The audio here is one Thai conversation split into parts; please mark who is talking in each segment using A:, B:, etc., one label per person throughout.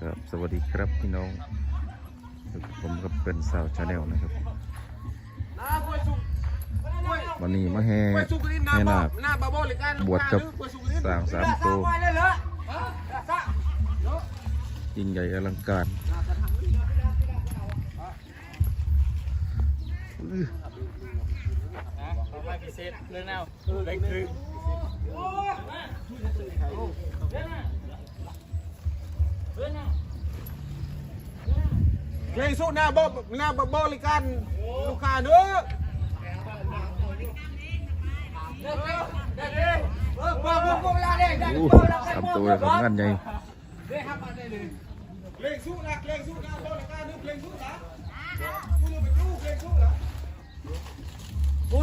A: ครับสวัสดีครับพี่น้อง ผมกับเป็นสาวชาแนลนะครับ วันนี้มาแห่แห่นาคบวชกับสางสามโตวยิ่งใหญ่อลังการ
B: เศษเรื่องแนวเล็กคือ
C: เลงสู้หน้าบหน้าบริการลูกค้าเด้อ
A: สามตัวเลยครับงานใหญ่
C: เพลงสู้นะเพลงสู้หน้าบริการนึกเพลงสู้นะสู้ไปสู้เพลงสู้นะ
B: โอ้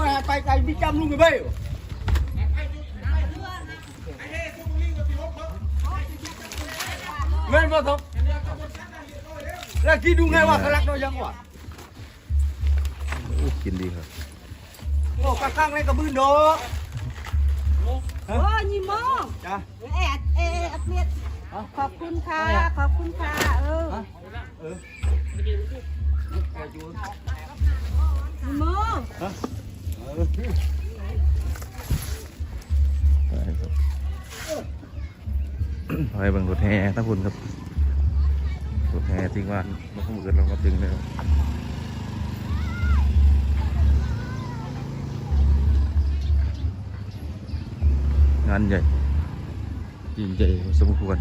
B: แล้วคิดดูไงว่าเขารักเรายังวะ
A: อู้กินดีครับ
B: โอ้ข้างๆในกระบื้นดอก
D: โอ้ยนี่มอง
B: จ้ะ
D: แอดเอดเมียดขอบคุณค่ะ ขอบคุณค่ะ เออนี่มอง
A: ไปครับไปเบิ่งรถแห่ทั้งคุณครับ รถแห่ทิ้งบ้านมาขมือนเรามาถึงแล้วงานใหญ่ยิ่งใหญ่พอสมควร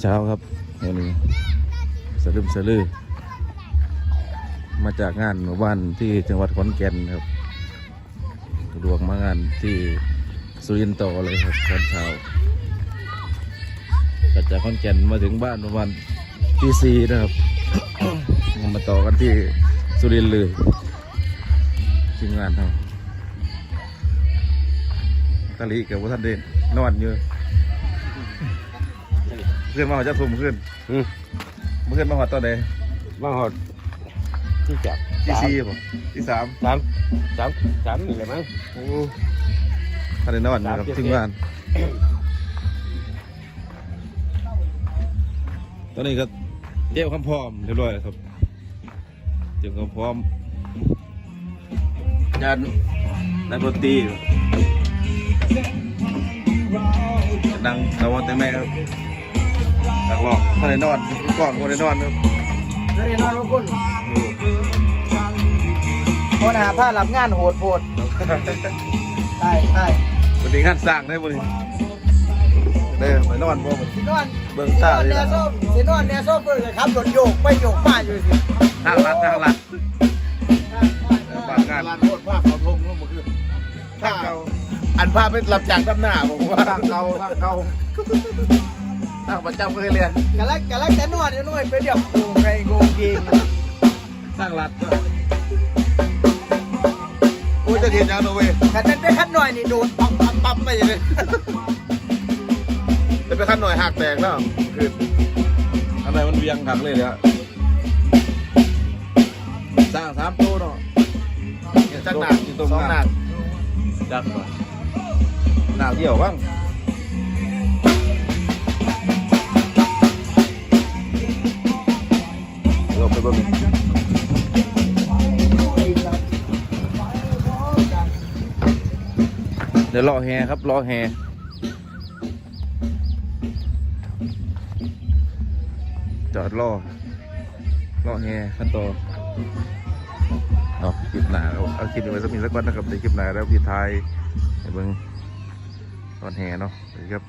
A: เช้าครับแห่นี้สลึมสลือมาจากงานหมู่บ้านที่จังหวัดขอนแก่นครับสะดวกมางานที่สุรินทร์ต่อเลยครับตอนเช้าก็จากขอนแก่นมาถึงบ้านประมาณตีสี่นะครับ มาต่อกันที่สุรินทร์เลยทีมงานครับตะลีกับว่าท่านเด่นนอนอยู่ เพื่อนมาหอจะทุ่มขึ้นเพื่อนมาหอตอนไหน
B: มาหอดที่จับ
A: ที่สี่ป่ะที่สาม
B: สามสามสามนี่แหละมั้ง
A: โอ้ทันได้นอนนะครับ
B: สามเจ็ด
A: ถึงบ้าน ตอนนี้ก็เตรียมความพร้อมเรียบร้อยแล้วครับเตรียมความพร้อมงานนักดนตรีดังตะวันแต่แม่ครับ นักร้องทันได้นอนก่อนทันได้นอนครับ
B: เฮ้ยนอนทุกคนคนหาผ้ารับงานโหดโหดใช่ใช่
A: วันนี้งานสร้างได้บ่นี่เด้อไปนอนบ่บ่
B: สินอน
A: เบิ่งตาเลย
B: เนีย
A: ล่ะ
B: ส้มสินอนเนี่ยส้มเปิดเลยครับรถโยกไปโยกมาอยู่สิ
A: ทางลัดทางลัด
C: อันภาพเป็นรับจ้างทำหน้าผมว่า
A: ทางเก่าทางเก่าทางประจำเคยเรียน
B: กะลักกะลักจะนวดจะนวดไปเดี๋ยวโกงไงโกงกิน
A: ทางลัด
C: โอ้ยจะเห็นยังโนเว้ย
B: แต่เป็นไปขั้นหน่อยนี่โดนปั๊มปั๊มปั๊มไปเลย
C: จะไปขั้นหน่อยหักแตกแล้วคือ
A: อันไหนมันเวียงขังเลยเนี่ยสร้างสามตัวเนาะ
C: จักหนัก
A: ที่ตรง
C: สองหนัก
A: จักป่ะ หนักเดียวบ้างเราไปบิ่งเดี๋ยวรอแฮครับรอแฮจอดรอรอแฮขั้นตอนเอาคลิปหนาเอาเอาคลิปนี้ไว้สักนิดสักวันนะครับในคลิปหนาแล้วพี่ไทยให้เบิ่ง ตอนแห่เนาะครับ